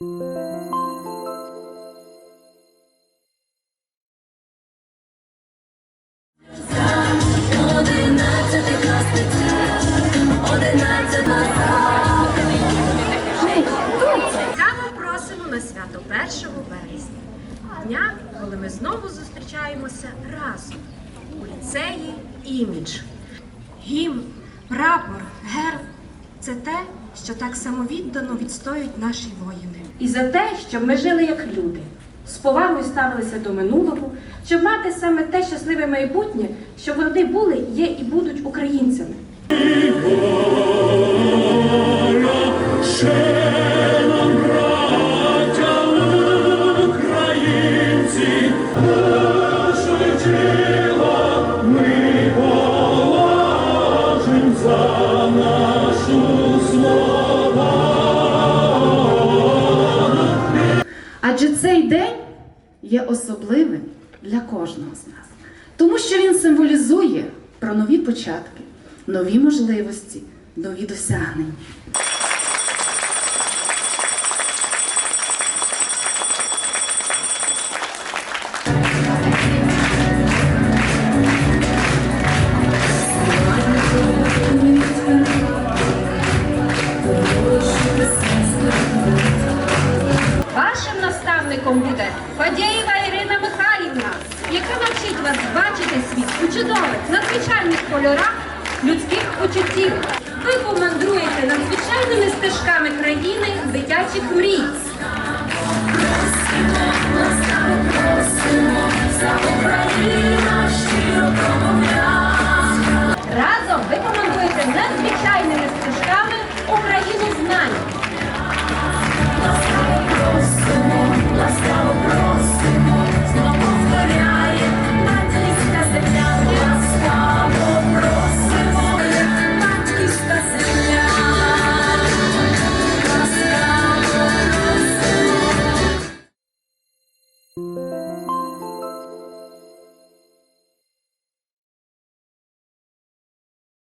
На свято 1 березня, дня, коли ми знову зустрічаємося разом у ліцеї імідж. Гімн, прапор, герб це те, що так самовіддано відстоюють наші воїни. І за те, щоб ми жили як люди, з повагою ставилися до минулого, щоб мати саме те щасливе майбутнє, щоб вони були, є і будуть українцями. Адже цей день є особливим для кожного з нас, тому що він символізує про нові початки, нові можливості, нові досягнення. Вашим буде Фадєєва Ірина Михайлівна, яка навчить вас бачити світ у чудових, надзвичайних кольорах людських почуттів. Ви помандруєте надзвичайними стежками країни дитячих мрій.